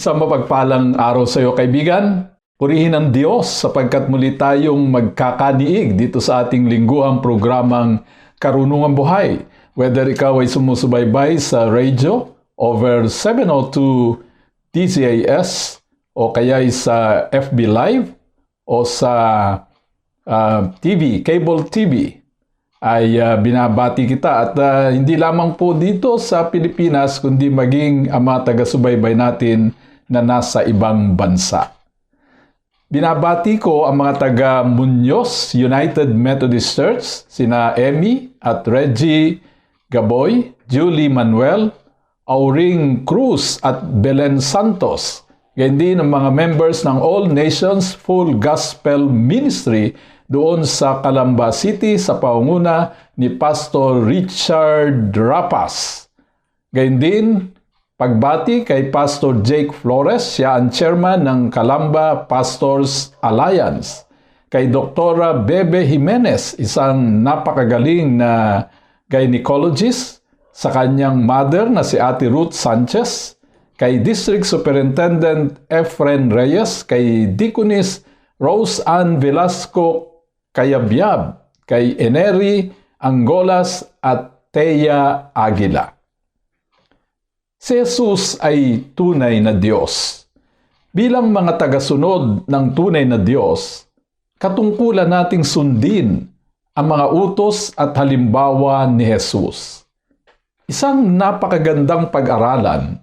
Isang mapagpalang araw sa iyo kaibigan. Purihin ang Diyos sapagkat muli tayong magkakaniig dito sa ating lingguhang programang Karunungang Buhay. Whether ikaw ay sumusubaybay sa radio over 702 DCAS o kaya ay sa FB Live o sa uh, TV, cable TV ay uh, binabati kita at uh, hindi lamang po dito sa Pilipinas kundi maging ang mga taga-subaybay natin na nasa ibang bansa. Binabati ko ang mga taga Muñoz United Methodist Church, sina Emmy at Reggie Gaboy, Julie Manuel, Auring Cruz at Belen Santos. Ganyan din ang mga members ng All Nations Full Gospel Ministry doon sa Calamba City sa paunguna ni Pastor Richard Rapas. Gayun din, pagbati kay Pastor Jake Flores, siya ang chairman ng Calamba Pastors Alliance. Kay Doktora Bebe Jimenez, isang napakagaling na gynecologist, sa kanyang mother na si Ate Ruth Sanchez, kay District Superintendent Efren Reyes, kay Deaconess Rose Ann Velasco Kayabyab, kay Eneri Angolas at Teya Aguila. Si Jesus ay tunay na Diyos. Bilang mga tagasunod ng tunay na Diyos, katungkulan nating sundin ang mga utos at halimbawa ni Jesus. Isang napakagandang pag-aralan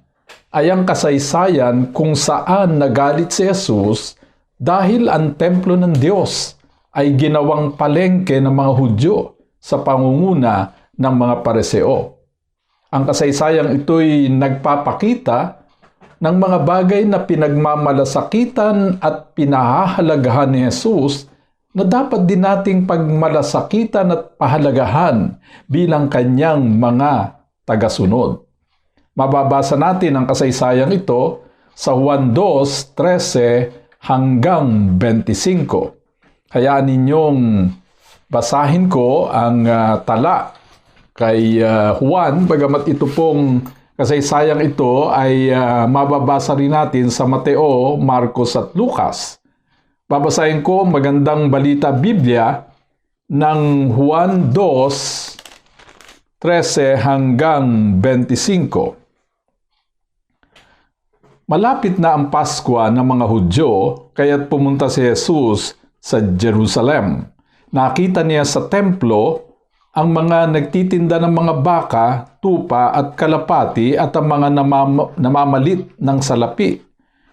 ay ang kasaysayan kung saan nagalit si Jesus dahil ang templo ng Diyos ay ginawang palengke ng mga Hudyo sa pangunguna ng mga pareseo. Ang kasaysayang ito'y nagpapakita ng mga bagay na pinagmamalasakitan at pinahahalagahan ni Jesus na dapat din nating pagmalasakitan at pahalagahan bilang kanyang mga tagasunod. Mababasa natin ang kasaysayang ito sa Juan 2:13 hanggang 25. Hayaan ninyong basahin ko ang uh, tala kay uh, Juan, bagamat ito pong kasaysayang ito ay uh, mababasa rin natin sa Mateo, Marcos at Lucas. Babasahin ko magandang balita Biblia ng Juan 2, 13 hanggang 25. Malapit na ang Paskwa ng mga Hudyo, kaya't pumunta si Jesus sa Jerusalem. Nakita niya sa templo ang mga nagtitinda ng mga baka, tupa at kalapati at ang mga namam- namamalit ng salapi.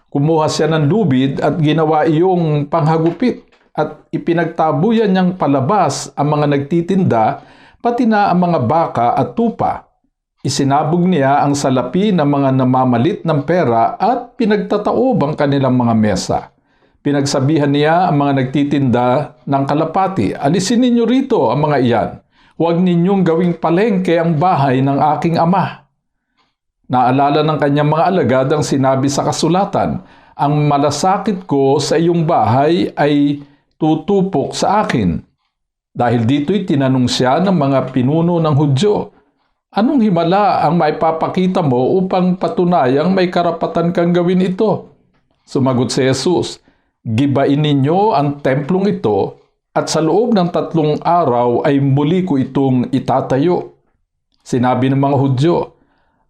Kumuha siya ng lubid at ginawa iyong panghagupit at ipinagtabuyan niyang palabas ang mga nagtitinda pati na ang mga baka at tupa. Isinabog niya ang salapi ng mga namamalit ng pera at pinagtataob ang kanilang mga mesa. Pinagsabihan niya ang mga nagtitinda ng kalapati, alisin ninyo rito ang mga iyan. Huwag ninyong gawing palengke ang bahay ng aking ama. Naalala ng kanyang mga alagad ang sinabi sa kasulatan, ang malasakit ko sa iyong bahay ay tutupok sa akin. Dahil dito'y tinanong siya ng mga pinuno ng Hudyo, Anong himala ang maipapakita mo upang patunayang may karapatan kang gawin ito? Sumagot si Jesus, Gibain ninyo ang templong ito at sa loob ng tatlong araw ay muli ko itong itatayo. Sinabi ng mga Hudyo,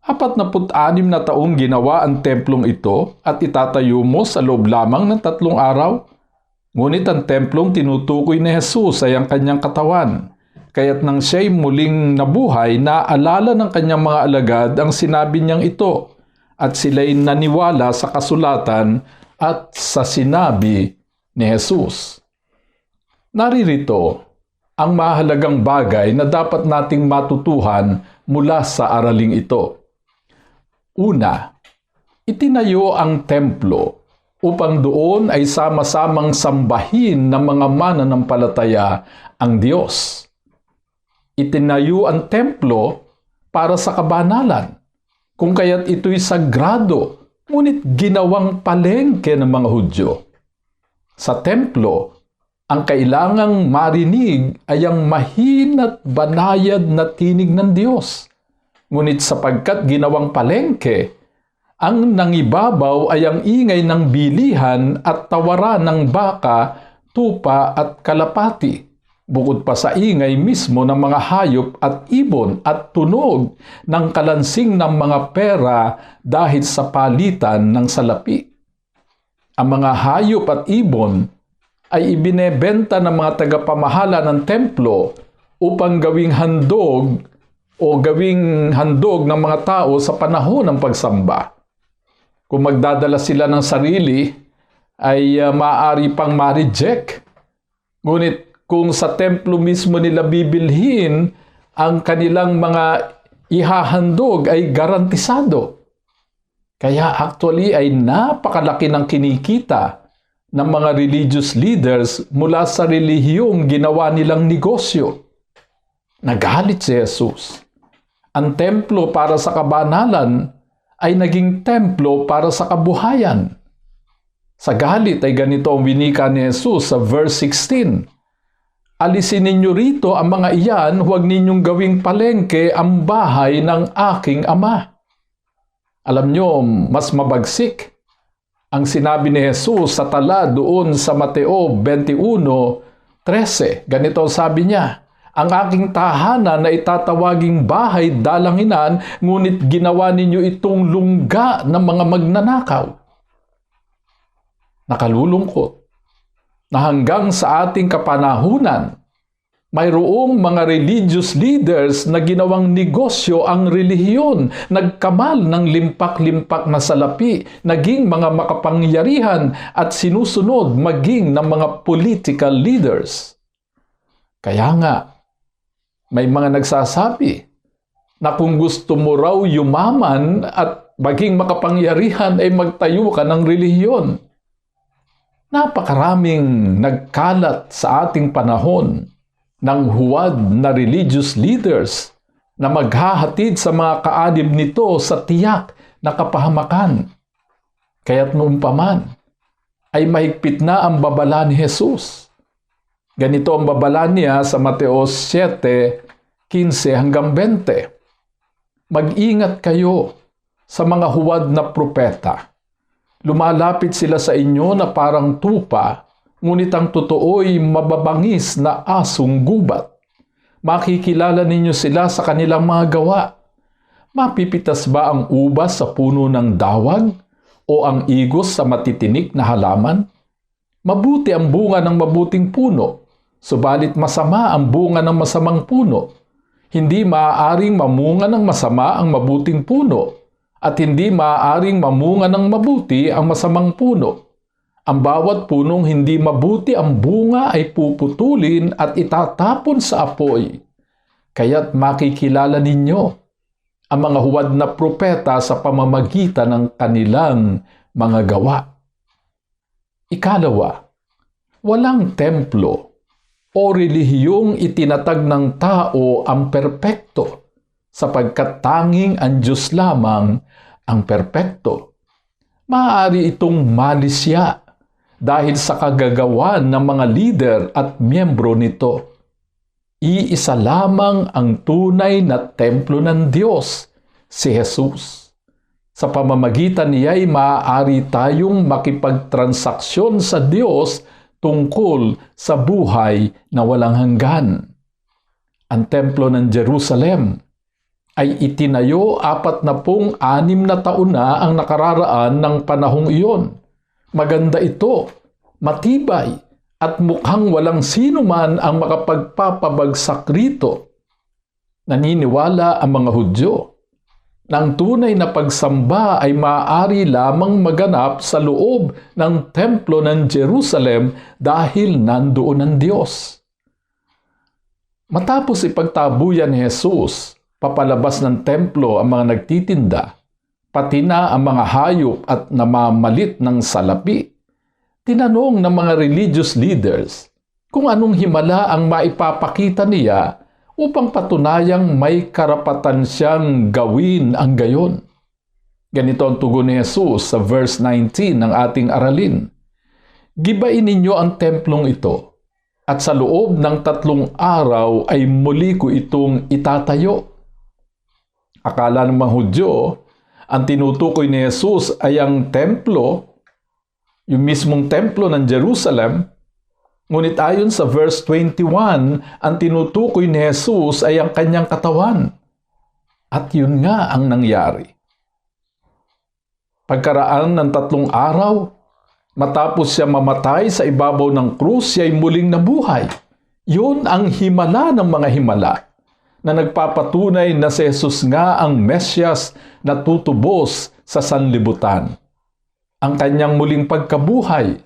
apat na put-anim na taong ginawa ang templong ito at itatayo mo sa loob lamang ng tatlong araw? Ngunit ang templong tinutukoy ni Jesus ay ang kanyang katawan. Kaya't nang siya'y muling nabuhay, naalala ng kanyang mga alagad ang sinabi niyang ito at sila'y naniwala sa kasulatan at sa sinabi ni Jesus. Naririto ang mahalagang bagay na dapat nating matutuhan mula sa araling ito. Una, itinayo ang templo upang doon ay sama-samang sambahin ng mga mananampalataya ang Diyos. Itinayo ang templo para sa kabanalan, kung kaya't ito'y sagrado, ngunit ginawang palengke ng mga Hudyo. Sa templo, ang kailangang marinig ay ang mahina't banayad na tinig ng Diyos. Ngunit sapagkat ginawang palengke, ang nangibabaw ay ang ingay ng bilihan at tawaran ng baka, tupa at kalapati. Bukod pa sa ingay mismo ng mga hayop at ibon at tunog ng kalansing ng mga pera dahil sa palitan ng salapi. Ang mga hayop at ibon ay ibinebenta ng mga tagapamahala ng templo upang gawing handog o gawing handog ng mga tao sa panahon ng pagsamba. Kung magdadala sila ng sarili, ay uh, maaari pang ma-reject. Ngunit kung sa templo mismo nila bibilhin ang kanilang mga ihahandog ay garantisado. Kaya actually ay napakalaki ng kinikita ng mga religious leaders mula sa relihiyong ginawa nilang negosyo. Nagalit si Jesus. Ang templo para sa kabanalan ay naging templo para sa kabuhayan. Sa galit ay ganito ang winika ni Jesus sa verse 16. Alisin ninyo rito ang mga iyan, huwag ninyong gawing palengke ang bahay ng aking ama. Alam nyo, mas mabagsik ang sinabi ni Jesus sa tala doon sa Mateo 21.13. Ganito sabi niya, ang aking tahanan na itatawaging bahay dalanginan, ngunit ginawa ninyo itong lungga ng mga magnanakaw. Nakalulungkot na hanggang sa ating kapanahunan, mayroong mga religious leaders na ginawang negosyo ang relihiyon, nagkamal ng limpak-limpak na salapi, naging mga makapangyarihan at sinusunod maging ng mga political leaders. Kaya nga, may mga nagsasabi na kung gusto mo raw yumaman at maging makapangyarihan ay magtayo ka ng relihiyon. Napakaraming nagkalat sa ating panahon ng huwad na religious leaders na maghahatid sa mga kaadib nito sa tiyak na kapahamakan. Kaya't noon pa man, ay mahigpit na ang babala ni Jesus. Ganito ang babala niya sa Mateo 7, 15 hanggang 20. Mag-ingat kayo sa mga huwad na propeta Lumalapit sila sa inyo na parang tupa, ngunit ang totoo'y mababangis na asong gubat. Makikilala ninyo sila sa kanilang mga gawa. Mapipitas ba ang ubas sa puno ng dawag o ang igos sa matitinik na halaman? Mabuti ang bunga ng mabuting puno, subalit masama ang bunga ng masamang puno. Hindi maaaring mamunga ng masama ang mabuting puno at hindi maaaring mamunga ng mabuti ang masamang puno. Ang bawat punong hindi mabuti ang bunga ay puputulin at itatapon sa apoy. Kaya't makikilala ninyo ang mga huwad na propeta sa pamamagitan ng kanilang mga gawa. Ikalawa, walang templo o relihiyong itinatag ng tao ang perpekto sapagkat tanging ang Diyos lamang ang perpekto. Maaari itong malisya dahil sa kagagawan ng mga leader at miyembro nito. Iisa lamang ang tunay na templo ng Diyos, si Jesus. Sa pamamagitan niya ay maaari tayong makipagtransaksyon sa Diyos tungkol sa buhay na walang hanggan. Ang templo ng Jerusalem ay itinayo apat na pong anim na taon na ang nakararaan ng panahong iyon. Maganda ito, matibay, at mukhang walang sino man ang makapagpapabagsak rito. Naniniwala ang mga Hudyo na ang tunay na pagsamba ay maaari lamang maganap sa loob ng templo ng Jerusalem dahil nandoon ang Diyos. Matapos ipagtabuyan ni Jesus papalabas ng templo ang mga nagtitinda, pati na ang mga hayop at namamalit ng salapi. tinanong ng mga religious leaders kung anong himala ang maipapakita niya upang patunayang may karapatan siyang gawin ang gayon. Ganito ang tugon ni Jesus sa verse 19 ng ating aralin. Gibain ninyo ang templong ito, at sa loob ng tatlong araw ay muli ko itong itatayo. Akala ng mga Hudyo, ang tinutukoy ni Jesus ay ang templo yung mismong templo ng Jerusalem. Ngunit ayon sa verse 21, ang tinutukoy ni Jesus ay ang kanyang katawan. At yun nga ang nangyari. Pagkaraan ng tatlong araw, matapos siya mamatay sa ibabaw ng krus, siya ay muling nabuhay. Yun ang himala ng mga himala na nagpapatunay na si Jesus nga ang Mesyas na tutubos sa sanlibutan ang kanyang muling pagkabuhay,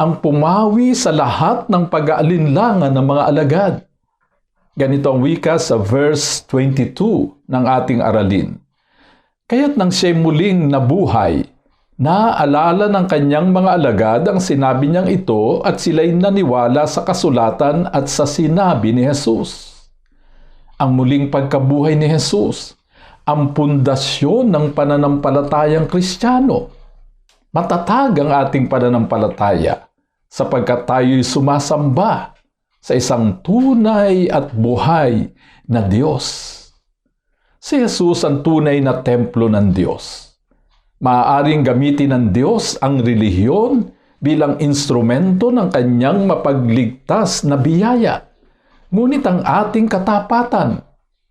ang pumawi sa lahat ng pag-aalinlangan ng mga alagad. Ganito ang wika sa verse 22 ng ating aralin. Kaya't nang siya muling nabuhay, naaalala ng kanyang mga alagad ang sinabi niyang ito at sila'y naniwala sa kasulatan at sa sinabi ni Jesus. Ang muling pagkabuhay ni Jesus, ang pundasyon ng pananampalatayang kristyano matatag ang ating pananampalataya sapagkat tayo'y sumasamba sa isang tunay at buhay na Diyos. Si Jesus ang tunay na templo ng Diyos. Maaaring gamitin ng Diyos ang relihiyon bilang instrumento ng kanyang mapagligtas na biyaya. Ngunit ang ating katapatan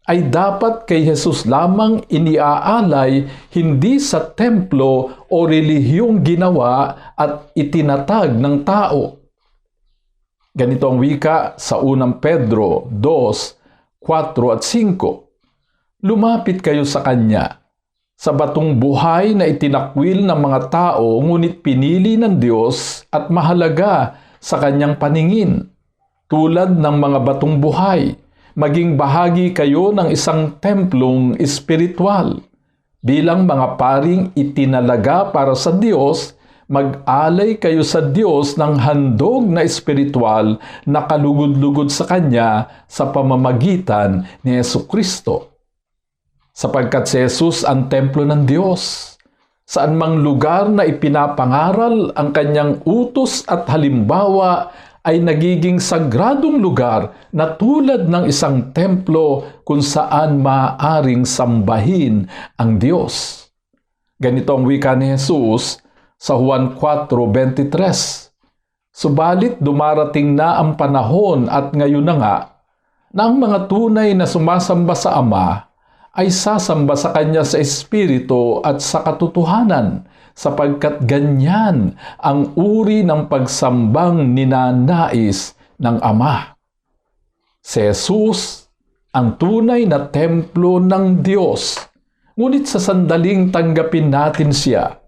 ay dapat kay Jesus lamang iniaalay hindi sa templo o relihiyong ginawa at itinatag ng tao. Ganito ang wika sa unang Pedro 2, 4 at 5. Lumapit kayo sa Kanya, sa batong buhay na itinakwil ng mga tao ngunit pinili ng Diyos at mahalaga sa Kanyang paningin, tulad ng mga batong buhay maging bahagi kayo ng isang templong espiritual. Bilang mga paring itinalaga para sa Diyos, mag-alay kayo sa Diyos ng handog na espiritual na kalugod-lugod sa Kanya sa pamamagitan ni Yesu Kristo. Sapagkat si Jesus ang templo ng Diyos, saan mang lugar na ipinapangaral ang kanyang utos at halimbawa ay nagiging sagradong lugar na tulad ng isang templo kung saan maaaring sambahin ang Diyos. Ganito ang wika ni Jesus sa Juan 4.23. Subalit dumarating na ang panahon at ngayon na nga na ang mga tunay na sumasamba sa Ama ay sasamba sa Kanya sa Espiritu at sa katotohanan sapagkat ganyan ang uri ng pagsambang ninanais ng Ama. Si Jesus, ang tunay na templo ng Diyos, ngunit sa sandaling tanggapin natin siya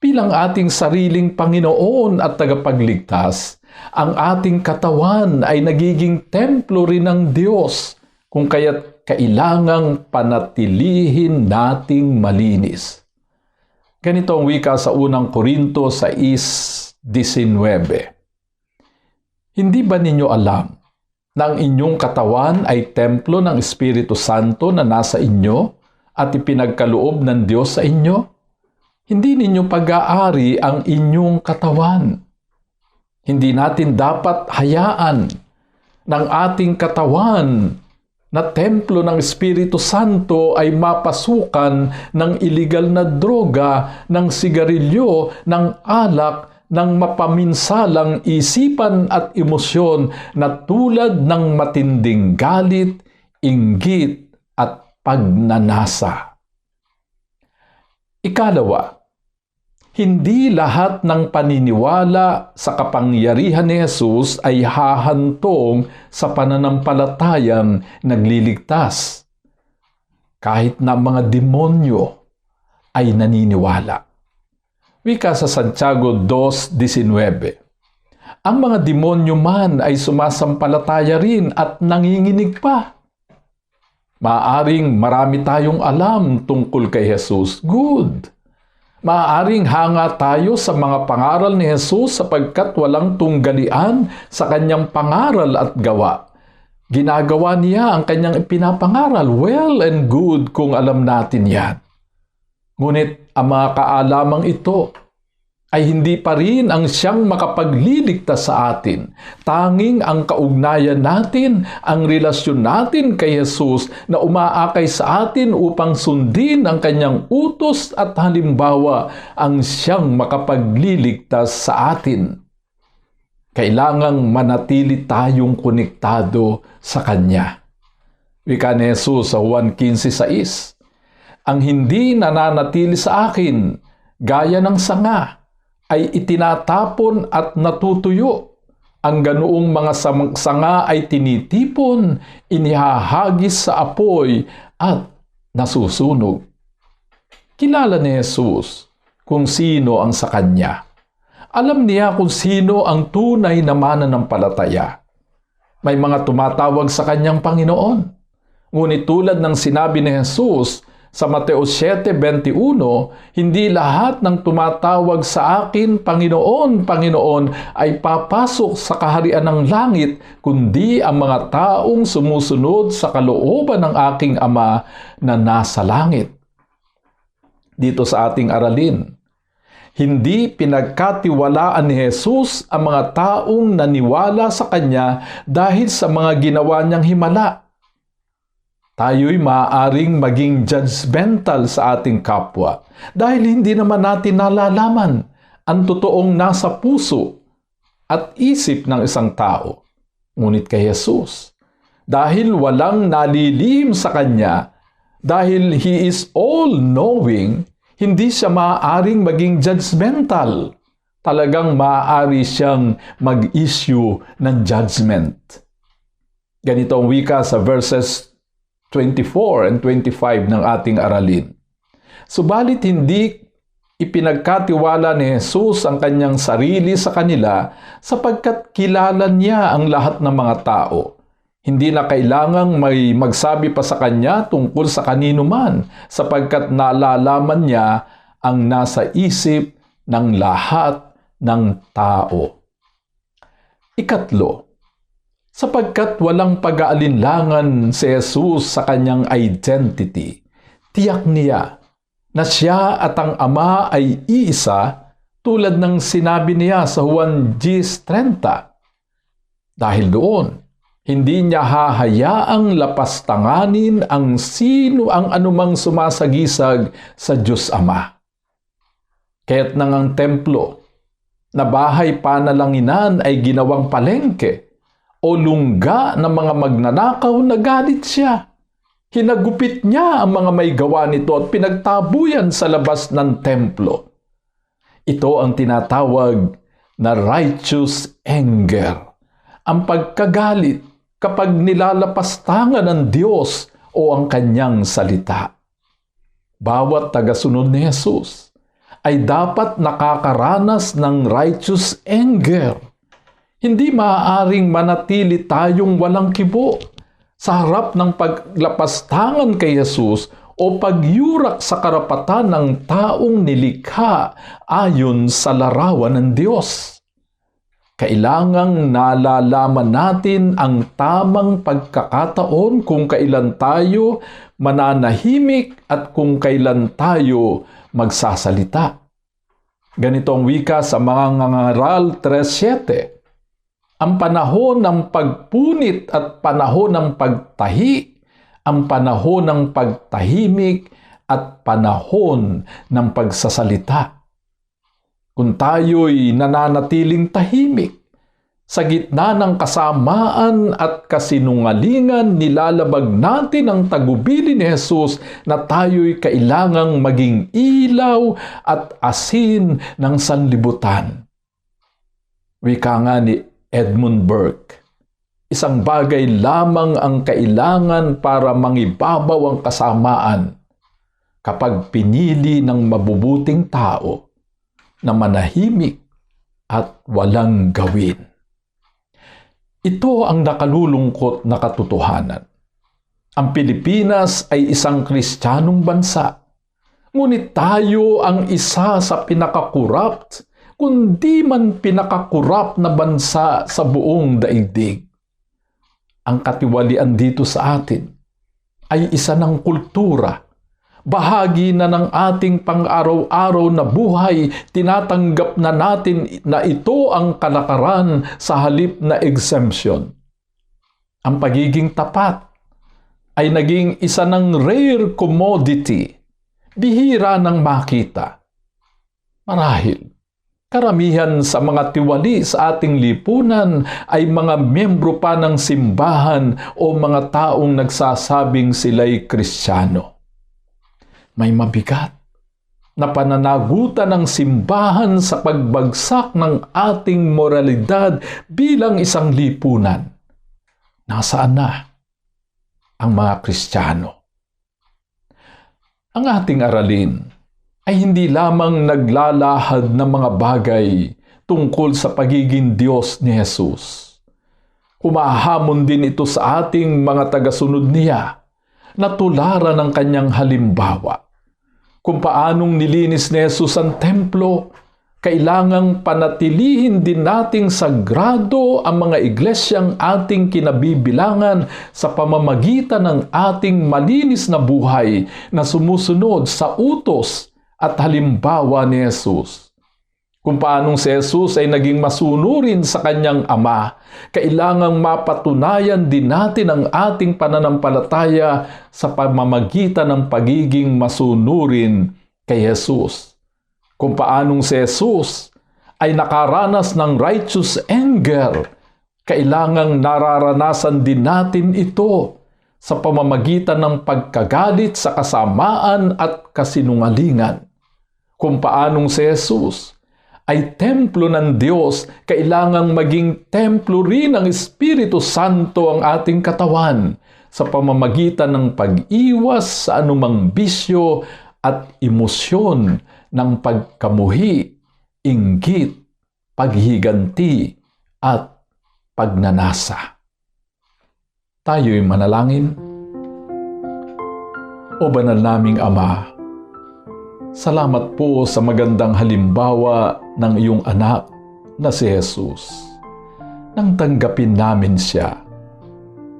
bilang ating sariling Panginoon at tagapagligtas, ang ating katawan ay nagiging templo rin ng Diyos kung kaya't kailangang panatilihin nating malinis. Ganito ang wika sa unang Korinto 6.19. Hindi ba ninyo alam na ang inyong katawan ay templo ng Espiritu Santo na nasa inyo at ipinagkaloob ng Diyos sa inyo? Hindi ninyo pag-aari ang inyong katawan. Hindi natin dapat hayaan ng ating katawan na templo ng Espiritu Santo ay mapasukan ng iligal na droga, ng sigarilyo, ng alak, ng mapaminsalang isipan at emosyon na tulad ng matinding galit, inggit at pagnanasa. Ikalawa, hindi lahat ng paniniwala sa kapangyarihan ni Jesus ay hahantong sa pananampalatayang nagliligtas. Kahit na mga demonyo ay naniniwala. Wika sa Santiago 2.19 Ang mga demonyo man ay sumasampalataya rin at nanginginig pa. Maaring marami tayong alam tungkol kay Jesus. Good. Maaaring hanga tayo sa mga pangaral ni Jesus sapagkat walang tunggalian sa kanyang pangaral at gawa. Ginagawa niya ang kanyang ipinapangaral. Well and good kung alam natin yan. Ngunit ang mga kaalamang ito ay hindi pa rin ang siyang makapagliligtas sa atin. Tanging ang kaugnayan natin, ang relasyon natin kay Jesus na umaakay sa atin upang sundin ang kanyang utos at halimbawa ang siyang makapagliligtas sa atin. Kailangang manatili tayong konektado sa Kanya. Wika ni Jesus sa Juan 15.6 Ang hindi nananatili sa akin, gaya ng sanga, ay itinatapon at natutuyo. Ang ganoong mga sanga ay tinitipon, inihahagis sa apoy at nasusunog. Kilala ni Jesus kung sino ang sa Kanya. Alam niya kung sino ang tunay na mananampalataya. May mga tumatawag sa Kanyang Panginoon. Ngunit tulad ng sinabi ni Jesus, sa Mateo 7.21, hindi lahat ng tumatawag sa akin, Panginoon, Panginoon, ay papasok sa kaharian ng langit, kundi ang mga taong sumusunod sa kalooban ng aking Ama na nasa langit. Dito sa ating aralin, hindi pinagkatiwalaan ni Jesus ang mga taong naniwala sa Kanya dahil sa mga ginawa niyang himala tayo'y maaaring maging judgmental sa ating kapwa dahil hindi naman natin nalalaman ang totoong nasa puso at isip ng isang tao. Ngunit kay Jesus, dahil walang nalilihim sa Kanya, dahil He is all-knowing, hindi siya maaaring maging judgmental. Talagang maaari siyang mag-issue ng judgment. Ganito ang wika sa verses 24 and 25 ng ating aralin. Subalit hindi ipinagkatiwala ni Jesus ang kanyang sarili sa kanila sapagkat kilala niya ang lahat ng mga tao. Hindi na kailangang may magsabi pa sa kanya tungkol sa kanino man sapagkat nalalaman niya ang nasa isip ng lahat ng tao. Ikatlo, sapagkat walang pag-aalinlangan si Jesus sa kanyang identity. Tiyak niya na siya at ang Ama ay iisa tulad ng sinabi niya sa Juan 10.30. Dahil doon, hindi niya hahayaang lapastanganin ang sino ang anumang sumasagisag sa Diyos Ama. Kaya't nang ang templo na bahay panalanginan ay ginawang palengke, o lungga ng mga magnanakaw, nagalit siya. Hinagupit niya ang mga may gawa nito at pinagtabuyan sa labas ng templo. Ito ang tinatawag na righteous anger. Ang pagkagalit kapag nilalapastangan ng Diyos o ang kanyang salita. Bawat tagasunod ni Jesus ay dapat nakakaranas ng righteous anger hindi maaaring manatili tayong walang kibo sa harap ng paglapastangan kay Jesus o pagyurak sa karapatan ng taong nilikha ayon sa larawan ng Diyos. Kailangang nalalaman natin ang tamang pagkakataon kung kailan tayo mananahimik at kung kailan tayo magsasalita. Ganito ang wika sa mga ngangaral 3.7 ang panahon ng pagpunit at panahon ng pagtahi, ang panahon ng pagtahimik at panahon ng pagsasalita. Kung tayo'y nananatiling tahimik, sa gitna ng kasamaan at kasinungalingan, nilalabag natin ang tagubili ni Jesus na tayo'y kailangang maging ilaw at asin ng sanlibutan. Wika nga ni Edmund Burke. Isang bagay lamang ang kailangan para mangibabaw ang kasamaan kapag pinili ng mabubuting tao na manahimik at walang gawin. Ito ang nakalulungkot na katotohanan. Ang Pilipinas ay isang kristyanong bansa, Ngunit tayo ang isa sa pinakakurap, kundi man pinakakurap na bansa sa buong daigdig. Ang katiwalian dito sa atin ay isa ng kultura, bahagi na ng ating pang-araw-araw na buhay, tinatanggap na natin na ito ang kalakaran sa halip na exemption. Ang pagiging tapat ay naging isa ng rare commodity, bihira ng makita. Marahil, karamihan sa mga tiwali sa ating lipunan ay mga membro pa ng simbahan o mga taong nagsasabing sila'y kristyano. May mabigat na pananagutan ng simbahan sa pagbagsak ng ating moralidad bilang isang lipunan. Nasaan na ang mga Kristiyano? Ang ating aralin ay hindi lamang naglalahad ng mga bagay tungkol sa pagiging Diyos ni Jesus. Kumahamon din ito sa ating mga tagasunod niya na tularan ng kanyang halimbawa. Kung paanong nilinis ni Jesus ang templo, kailangang panatilihin din nating sagrado ang mga iglesyang ating kinabibilangan sa pamamagitan ng ating malinis na buhay na sumusunod sa utos at halimbawa ni Jesus. Kung paanong si Jesus ay naging masunurin sa kanyang ama, kailangang mapatunayan din natin ang ating pananampalataya sa pamamagitan ng pagiging masunurin kay Jesus. Kung paanong si Jesus ay nakaranas ng righteous anger, kailangang nararanasan din natin ito sa pamamagitan ng pagkagalit sa kasamaan at kasinungalingan. Kung paanong si Jesus ay templo ng Diyos, kailangang maging templo rin ng Espiritu Santo ang ating katawan sa pamamagitan ng pag-iwas sa anumang bisyo at emosyon ng pagkamuhi, inggit, paghiganti, at pagnanasa. Tayo'y manalangin. O banal naming Ama, salamat po sa magandang halimbawa ng iyong anak na si Jesus. Nang tanggapin namin siya,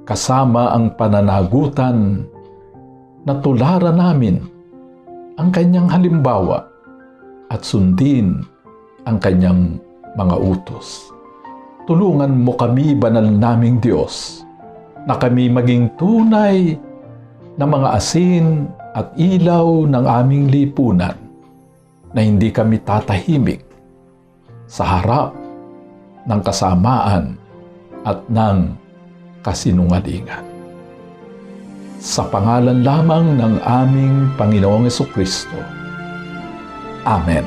kasama ang pananagutan na tularan namin ang kanyang halimbawa at sundin ang kanyang mga utos. Tulungan mo kami, banal naming Diyos, na kami maging tunay na mga asin at ilaw ng aming lipunan, na hindi kami tatahimik sa harap ng kasamaan at ng kasinungalingan. Sa pangalan lamang ng aming Panginoong Kristo. Amen.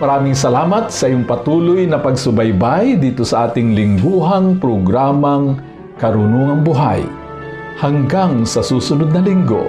Maraming salamat sa iyong patuloy na pagsubaybay dito sa ating lingguhang programang Karunungang Buhay. Hanggang sa susunod na linggo,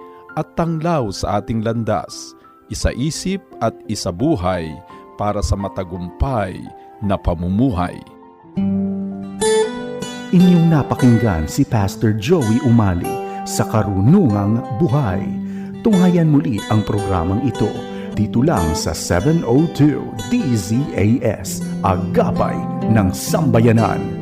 at tanglaw sa ating landas, isa-isip at isa-buhay para sa matagumpay na pamumuhay. Inyong napakinggan si Pastor Joey Umali sa Karunungang Buhay. Tunghayan muli ang programang ito dito lang sa 702 DZAS, Agapay ng Sambayanan